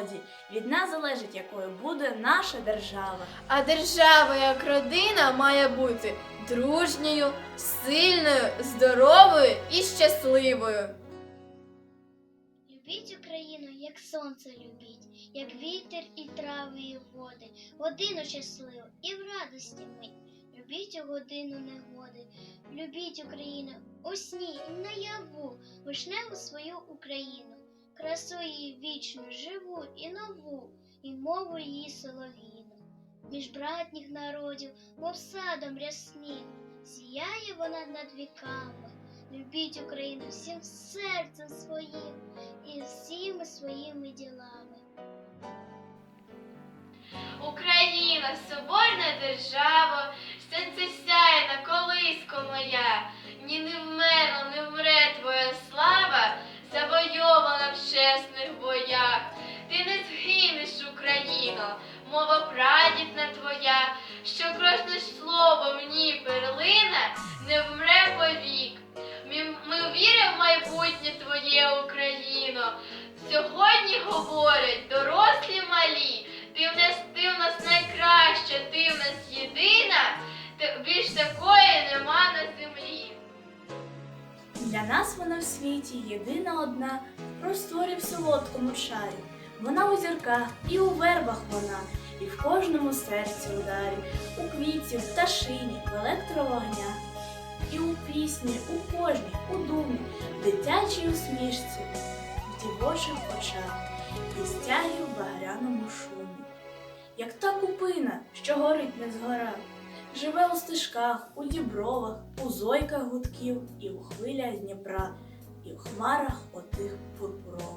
народі. Від нас залежить, якою буде наша держава. А держава як родина має бути дружньою, сильною, здоровою і щасливою. Любіть Україну, як сонце любіть, як вітер і трави, і води, годину щасливу і в радості мить. Любіть у годину негоди, любіть Україну у сні і наяву, вишневу свою Україну, красу її вічну, живу і нову, і мову її солов'їну. Між братніх народів, мов садом рясним, сіяє вона над віками. Любіть Україну всім серцем своїм і всіми своїми ділами. Україна, соборна держава, чесних боях. Ти не згинеш, Україно, мова прадідна твоя, що кожне слово в ній перлина не вмре повік. Ми, віримо в майбутнє твоє Україно. Сьогодні говорять дорослі малі. Ти в нас, ти в нас найкраща, ти в нас єдина, більш такої нема на землі. Для нас вона в світі єдина одна, просторі солодкому чарі. Вона у зірках і у вербах вона, і в кожному серці ударі, у квітці, в пташині, в електровогнях, і у пісні, у кожній, у думі, в дитячій усмішці, в дівочих очах, і стяги в багряному шумі. Як та купина, що горить не згора, живе у стежках, у дібровах, у зойках гудків, і у хвилях Дніпра, і в хмарах отих пурпуро.